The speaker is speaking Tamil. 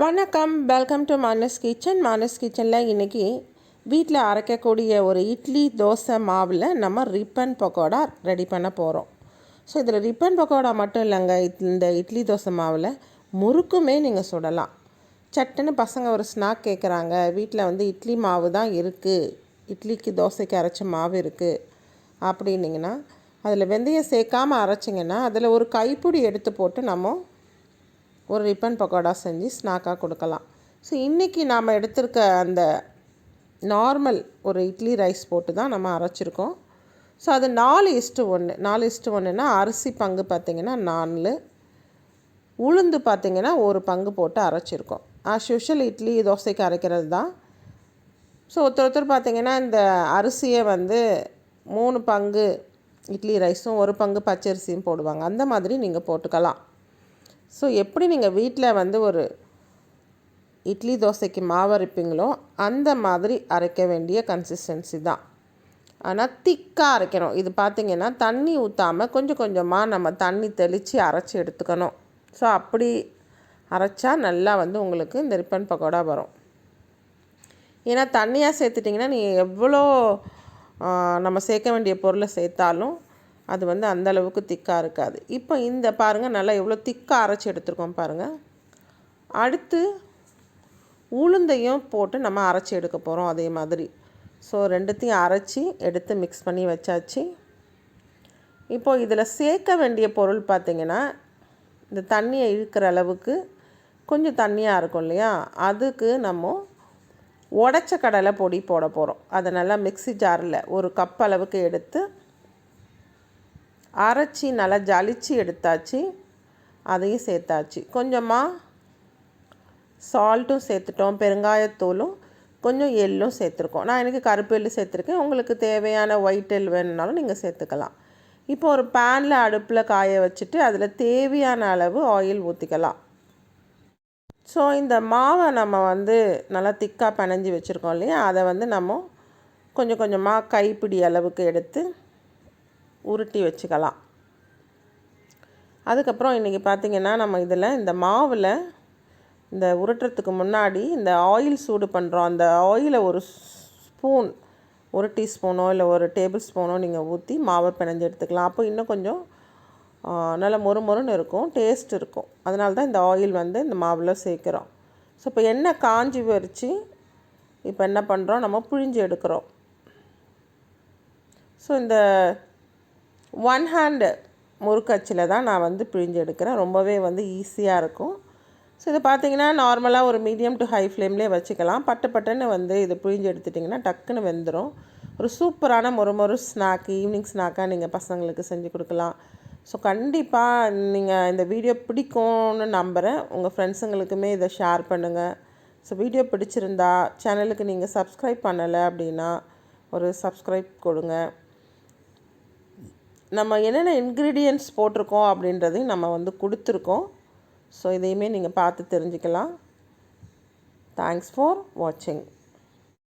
வணக்கம். Welcome to Manas kitchen Manas கிச்சனில் இன்றைக்கி வீட்டில் அரைக்கக்கூடிய ஒரு இட்லி தோசை மாவில் நம்ம ரிப்பன் பக்கோடா ரெடி பண்ண போகிறோம் ஸோ இதில் ரிப்பன் பக்கோடா மட்டும் இல்லைங்க. இந்த இட்லி தோசை மாவில் முறுக்குமே நீங்கள் சுடலாம். சட்டுன்னு பசங்க ஒரு ஸ்நாக் கேட்குறாங்க வீட்டில் வந்து இட்லி மாவு தான் இருக்குது இட்லிக்கு தோசைக்கு அரைச்ச மாவு இருக்குது அப்படின்னிங்கன்னா அதில் வெந்தயம் சேர்க்காமல் அரைச்சிங்கன்னா அதில் ஒரு கைப்பிடி எடுத்து போட்டு நம்ம ஒரு ரிப்பன் பக்கோடா செஞ்சு ஸ்நாக்காக கொடுக்கலாம். ஸோ இன்றைக்கி நாம் எடுத்திருக்க அந்த நார்மல் ஒரு இட்லி ரைஸ் போட்டு தான் நம்ம அரைச்சிருக்கோம். ஸோ அது நாலு இஸ்ட்டு ஒன்று நாலு இஸ்ட்டு ஒன்றுனா அரிசி பங்கு பார்த்திங்கன்னா நாலு. உளுந்து பார்த்திங்கன்னா ஒரு பங்கு போட்டு அரைச்சிருக்கோம். ஆஸ் யூஷுவல் இட்லி தோசைக்கு அரைக்கிறது தான். ஸோ ஒருத்தர் ஒருத்தர் பார்த்திங்கன்னா இந்த அரிசியை வந்து மூணு பங்கு இட்லி ரைஸும் ஒரு பங்கு பச்சரிசியும் போடுவாங்க. அந்த மாதிரி நீங்கள் போட்டுக்கலாம். ஸோ எப்படி நீங்கள் வீட்டில் வந்து ஒரு இட்லி தோசைக்கு மாவு அரைப்பீங்களோ அந்த மாதிரி அரைக்க வேண்டிய கன்சிஸ்டன்சி தான். ஆனால் திக்காக அரைக்கணும். இது பார்த்திங்கன்னா தண்ணி ஊற்றாமல் கொஞ்சம் கொஞ்சமாக நம்ம தண்ணி தெளித்து அரைச்சி எடுத்துக்கணும். ஸோ அப்படி அரைச்சா நல்லா வந்து உங்களுக்கு இந்த ரிப்பன் பக்கோடா வரும். ஏன்னா தண்ணியாக சேர்த்துட்டிங்கன்னா நீங்கள் எவ்வளோ நம்ம சேர்க்க வேண்டிய பொருளை சேர்த்தாலும் அது வந்து அந்தளவுக்கு திக்காக இருக்காது. இப்போ இந்த பாருங்கள் நல்லா எவ்வளோ திக்காக அரைச்சி எடுத்துருக்கோம் பாருங்கள் அடுத்து உளுந்தையும் போட்டு நம்ம அரைச்சி எடுக்க போகிறோம் அதே மாதிரி. ஸோ ரெண்டுத்தையும் அரைச்சி எடுத்து மிக்ஸ் பண்ணி வச்சாச்சு. இப்போது இதில் சேர்க்க வேண்டிய பொருள் பார்த்திங்கன்னா இந்த தண்ணியை இழுக்கிற அளவுக்கு கொஞ்சம் தண்ணியாக இருக்கும் இல்லையா? அதுக்கு நம்ம உடச்ச கடலை பொடி போட போகிறோம் அதை நல்லா மிக்சி ஜாரில் ஒரு கப் அளவுக்கு எடுத்து அரைச்சி நல்லா ஜலிச்சு எடுத்தாச்சு. அதையும் சேர்த்தாச்சு. கொஞ்சமாக சால்ட்டும் சேர்த்துட்டோம் பெருங்காயத்தூளும் கொஞ்சம் எள்ளும் சேர்த்துருக்கோம். நான் எனக்கு கருப்பு எள்ளு சேர்த்துருக்கேன். உங்களுக்கு தேவையான ஒயிட் எள் வேணுனாலும் நீங்கள் சேர்த்துக்கலாம். இப்போ ஒரு பேனில் அடுப்பில் காய வச்சுட்டு அதில் தேவையான அளவு ஆயில் ஊற்றிக்கலாம் ஸோ இந்த மாவை நம்ம வந்து நல்லா திக்காக பினஞ்சி வச்சுருக்கோம் இல்லையா? அதை வந்து நம்ம கொஞ்சம் கொஞ்சமாக கைப்பிடி அளவுக்கு எடுத்து உருட்டி வச்சுக்கலாம். அதுக்கப்புறம் இன்றைக்கி பார்த்திங்கன்னா நம்ம இதில் இந்த மாவில் இந்த உருட்டுறதுக்கு முன்னாடி இந்த ஆயில் சூடு பண்ணுறோம் அந்த ஆயிலை ஒரு ஸ்பூன் ஒரு டீஸ்பூனோ இல்லை ஒரு டேபிள் ஸ்பூனோ நீங்கள் ஊற்றி மாவை பிணைஞ்சு எடுத்துக்கலாம். அப்போ இன்னும் கொஞ்சம் நல்லா மொறு மொறுன்னு இருக்கும் டேஸ்ட் இருக்கும். அதனால தான் இந்த ஆயில் வந்து இந்த மாவில் சேர்க்குறோம். ஸோ இப்போ எண்ணெய் காஞ்சி வரித்து இப்போ என்ன பண்ணுறோம் நம்ம புழிஞ்சு எடுக்கிறோம். ஸோ இந்த ஒன் ஹேண்டு முறுக்கச்சில் தான் நான் வந்து பிழிஞ்சு எடுக்கிறேன். ரொம்பவே வந்து ஈஸியாக இருக்கும். ஸோ இது பார்த்திங்கன்னா நார்மலாக ஒரு மீடியம் டு ஹை ஃப்ளேம்லேயே வச்சுக்கலாம். பட்டு பட்டுன்னு வந்து இது பிழிஞ்சு எடுத்துட்டிங்கன்னா டக்குன்னு வெந்துடும் ஒரு சூப்பரான மொறு மொறு ஸ்நாக் ஈவினிங் ஸ்நாக்காக நீங்கள் பசங்களுக்கு செஞ்சு கொடுக்கலாம். ஸோ கண்டிப்பாக நீங்கள் இந்த வீடியோ பிடிக்கும்னு நம்புகிறேன் உங்கள் ஃப்ரெண்ட்ஸுங்களுக்குமே இதை ஷேர் பண்ணுங்கள் ஸோ வீடியோ பிடிச்சிருந்தா சேனலுக்கு நீங்கள் சப்ஸ்கிரைப் பண்ணலை அப்படின்னா ஒரு சப்ஸ்கிரைப் கொடுங்க. நம்ம என்னென்ன இன்க்ரீடியன்ட்ஸ் போட்டிருக்கோம் அப்படின்றதையும் நம்ம வந்து கொடுத்துருக்கோம். ஸோ இதையுமே நீங்கள் பார்த்து தெரிஞ்சுக்கலாம். தேங்க்ஸ் ஃபார் வாட்சிங்